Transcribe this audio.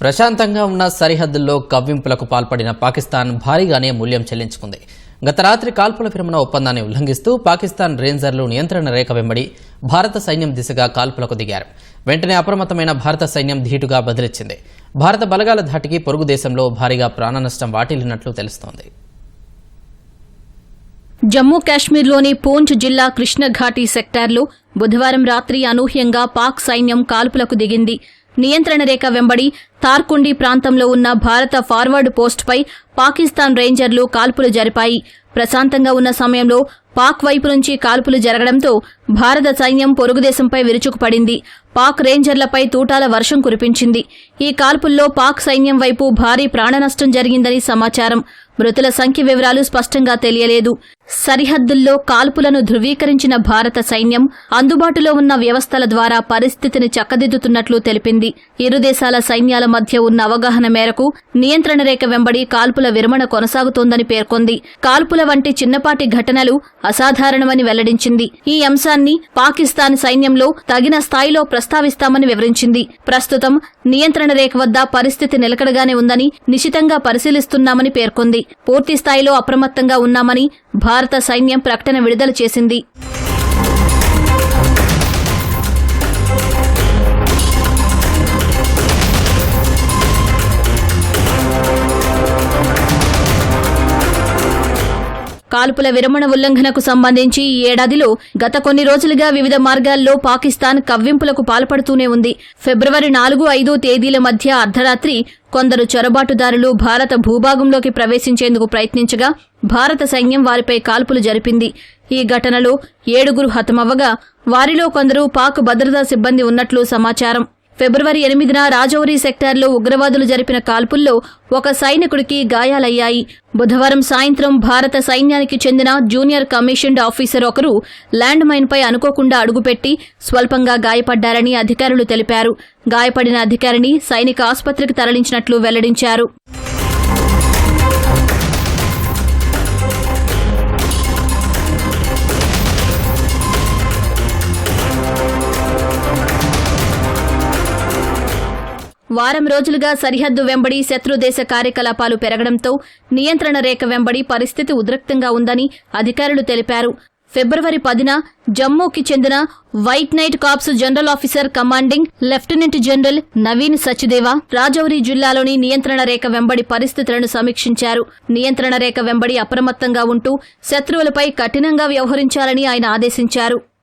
ప్రశాంతంగా ఉన్న సరిహద్దుల్లో కవ్వింపులకు పాల్పడిన పాకిస్తాన్ భారీగానే మూల్యం చెల్లించుకుంది. గత రాత్రి కాల్పుల విరమణ ఒప్పందాన్ని ఉల్లంఘిస్తూ పాకిస్తాన్ రేంజర్లు నియంత్రణ రేఖ వెంబడి భారత సైన్యం దిశగా కాల్పులకు దిగారు. వెంటనే అప్రమత్తమైన భారత సైన్యం ధీటుగా బదిలిచ్చింది. భారత బలగాల ధాటికి పొరుగు దేశంలో భారీగా ప్రాణనష్టం వాటిల్లినట్లు తెలుస్తోంది. జమ్మూ కాశ్మీర్లోని పూంచ్ జిల్లా కృష్ణఘాటి సెక్టార్లో బుధవారం రాత్రి అనూహ్యంగా పాక్ సైన్యం కాల్పులకు దిగింది. నియంత్రణ రేఖ వెంబడి తార్కుండి ప్రాంతంలో ఉన్న భారత ఫార్వర్డ్ పోస్టుపై పాకిస్తాన్ రేంజర్లు కాల్పులు జరిపాయి. ప్రశాంతంగా ఉన్న సమయంలో పాక్ వైపు నుంచి కాల్పులు జరగడంతో భారత సైన్యం పొరుగుదేశంపై విరుచుకుపడింది. పాక్ రేంజర్లపై తూటాల వర్షం కురిపించింది. ఈ కాల్పుల్లో పాక్ సైన్యం వైపు భారీ ప్రాణనష్టం జరిగిందని సమాచారం. మృతుల సంఖ్య వివరాలు స్పష్టంగా తెలియలేదు. సరిహద్దుల్లో కాల్పులను ధృవీకరించిన భారత సైన్యం అందుబాటులో ఉన్న వ్యవస్థల ద్వారా పరిస్థితిని చక్కదిద్దుతున్నట్లు తెలిపింది. ఇరు దేశాల సైన్యాల మధ్య ఉన్న అవగాహన మేరకు నియంత్రణ రేఖ వెంబడి కాల్పుల విరమణ కొనసాగుతోందని పేర్కొంది. కాల్పుల వంటి చిన్నపాటి ఘటనలు అసాధారణమని వెల్లడించింది. ఈ అంశాన్ని పాకిస్తాన్ సైన్యంలో తగిన స్థాయిలో ప్రస్తావిస్తామని వివరించింది. ప్రస్తుతం నియంత్రణ రేఖ వద్ద పరిస్థితి నిలకడగానే ఉందని నిశితంగా పరిశీలిస్తున్నామని పేర్కొంది. పూర్తి స్థాయిలో అప్రమత్తంగా ఉన్నామని భారత సైన్యం ప్రకటన విడుదల చేసింది. కాల్పుల విరమణ ఉల్లంఘనకు సంబంధించి ఈ ఏడాదిలో గత కొన్ని రోజులుగా వివిధ మార్గాల్లో పాకిస్తాన్ కవ్వింపులకు పాల్పడుతూనే ఉంది. ఫిబ్రవరి నాలుగు ఐదు తేదీల మధ్య అర్ధరాత్రి కొందరు చొరబాటుదారులు భారత భూభాగంలోకి ప్రవేశించేందుకు ప్రయత్నించగా భారత సైన్యం వారిపై కాల్పులు జరిపింది. ఈ ఘటనలో ఏడుగురు హతమవ్వగా వారిలో కొందరు పాక్ భద్రతా సిబ్బంది ఉన్నట్లు సమాచారం. ఫిబ్రవరి ఎనిమిదిన రాజౌరి సెక్టార్లో ఉగ్రవాదులు జరిపిన కాల్పుల్లో ఒక సైనికుడికి గాయాలయ్యాయి. బుధవారం సాయంత్రం భారత సైన్యానికి చెందిన జూనియర్ కమిషన్డ్ ఆఫీసర్ ఒకరు ల్యాండ్ మైన్పై అనుకోకుండా అడుగుపెట్టి స్వల్పంగా గాయపడ్డారని అధికారులు తెలిపారు. గాయపడిన అధికారిని సైనిక ఆసుపత్రికి తరలించినట్లు వెల్లడించారు. వారం రోజులుగా సరిహద్దు వెంబడి శత్రుదేశ కార్యకలాపాలు పెరగడంతో నియంత్రణ రేఖ వెంబడి పరిస్థితి ఉద్రిక్తంగా ఉందని అధికారులు తెలిపారు. ఫిబ్రవరి పదిన జమ్మూకి చెందిన white knight corps general officer commanding lieutenant general Naveen Sachdeva Rajouri జిల్లాలోని నియంత్రణ రేఖ వెంబడి పరిస్థితులను సమీక్షించారు. నియంత్రణ రేఖ వెంబడి అప్రమత్తంగా ఉంటూ శత్రువులపై కఠినంగా వ్యవహరించాలని ఆయన ఆదేశించారు.